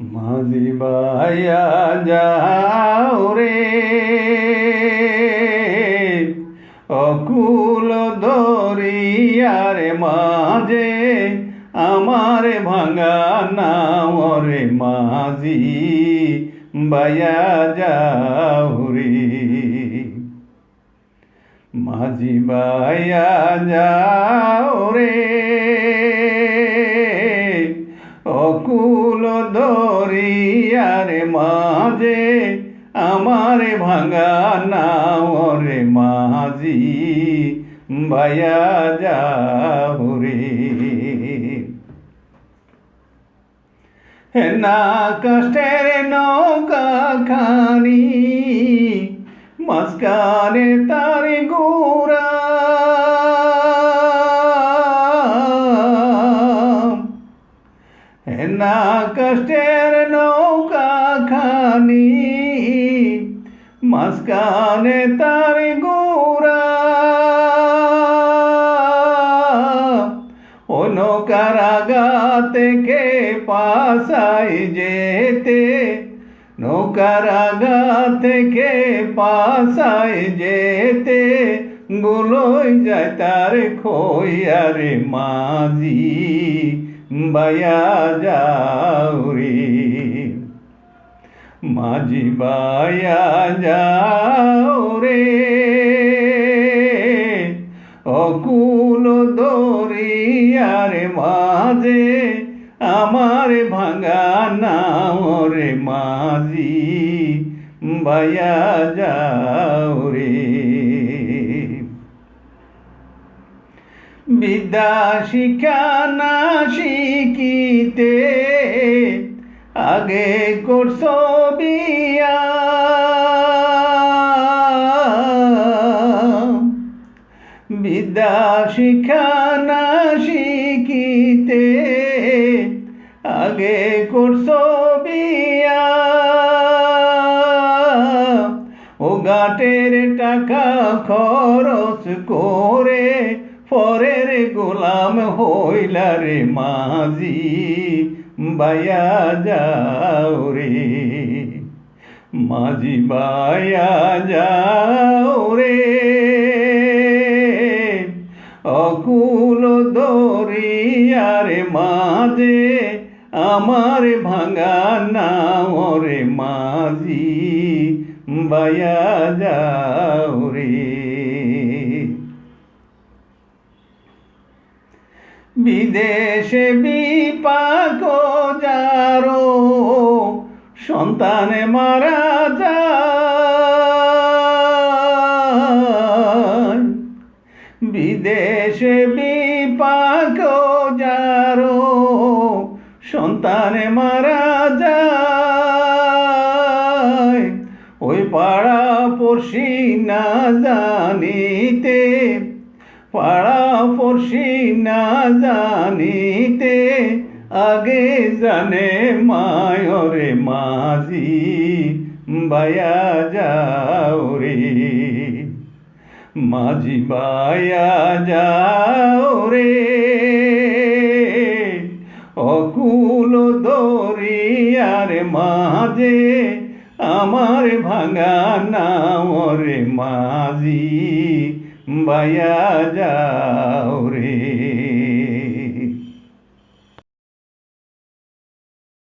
মাঝি বাইয়া যাও রে। অকুল দরিয়ার মাঝে আমার ভাঙা নাম রে মাঝি বাইয়া যাও রে। মাঝি বাইয়া যাও রে। মাঝে আমার ভাঙা নাও রে মাঝি বাইয়া যাও না কষ্টের নৌকা খানি, মাঝখানে তার গোরা না কষ্টের নৌকা খানি মাঝখানে তার গোরা ও নৌকার আগা থেকে পাশাই যেতে নৌকার আগা থেকে পাশাই যেতে গুলোই যায় তার খোয়ারে মাঝি বায়া যাও রে মাঝি বায়া যাও রে। অকুল দরিয়ার মাঝে আমার ভাঙা নাও রে মাঝি বায়া যাও রে। বিদ্যা শিক্ষা না শিখিতে আগে করছ বিদ্যা শিক্ষা না শিখিতে আগে করছ বিয়া। ও গাটের টাকা খরচ করে পরের গোলাম হইলা রে মাঝি, বায়া যাও রে। মাঝি, বায়া যাও রে। অকুল দরিয়ার মাঝে, আমার ভাঙা নাও রে মাঝি, বায়া যাও বিদেশে বিপাক যারো, সন্তানে মারা যায়। বিদেশে বিপাক যারো, সন্তানে মারা যায়। ওই পাড়া পড়শি না জানিতে পাড়া পড়শি না জানিতে, আগে জানে মায়রে মাঝি, বায়া যাও রে। মাঝি বায়া যাও রে। অকুল দরিয়ার মাঝে আমার ভাঙা নাও রে মাঝি। বায়া যাও রে।